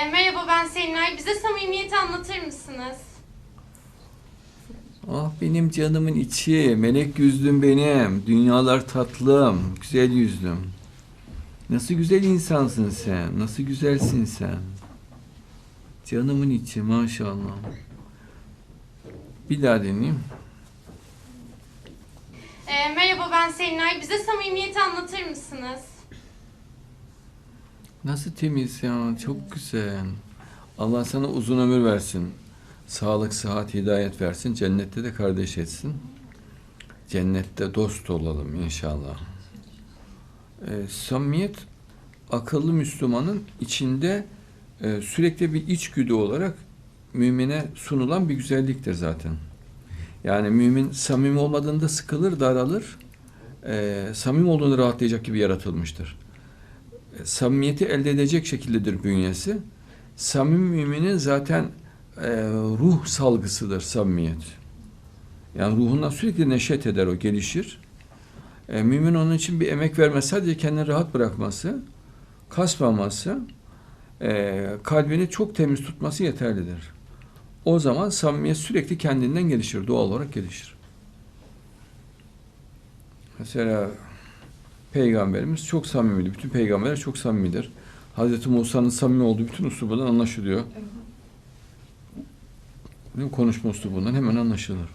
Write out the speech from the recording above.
Ee, merhaba ben Selinay. Bize samimiyeti anlatır mısınız? Ah benim canımın içi, melek yüzlüm benim, dünyalar tatlım, güzel yüzlüm. Nasıl güzel insansın sen, nasıl güzelsin sen. Canımın içi maşallah. Bir daha deneyeyim. Ee, merhaba ben Selinay. Bize samimiyeti anlatır mısınız? Nasıl temiz ya, çok güzel. Allah sana uzun ömür versin. Sağlık, sıhhat, hidayet versin. Cennette de kardeş etsin. Cennette dost olalım inşallah. Ee, samimiyet akıllı Müslümanın içinde e, sürekli bir içgüdü olarak mümine sunulan bir güzelliktir zaten. Yani mümin samimi olmadığında sıkılır, daralır. E, samimi olduğunda rahatlayacak gibi yaratılmıştır samimiyeti elde edecek şekildedir bünyesi. Samimi müminin zaten e, ruh salgısıdır samimiyet. Yani ruhundan sürekli neşet eder o, gelişir. E, mümin onun için bir emek vermez. Sadece kendini rahat bırakması, kasmaması, e, kalbini çok temiz tutması yeterlidir. O zaman samimiyet sürekli kendinden gelişir, doğal olarak gelişir. Mesela Peygamberimiz çok samimiydi. Bütün peygamberler çok samimidir. Hazreti Musa'nın samimi olduğu bütün uslubundan anlaşılıyor. Mi? Konuşma uslubundan hemen anlaşılır.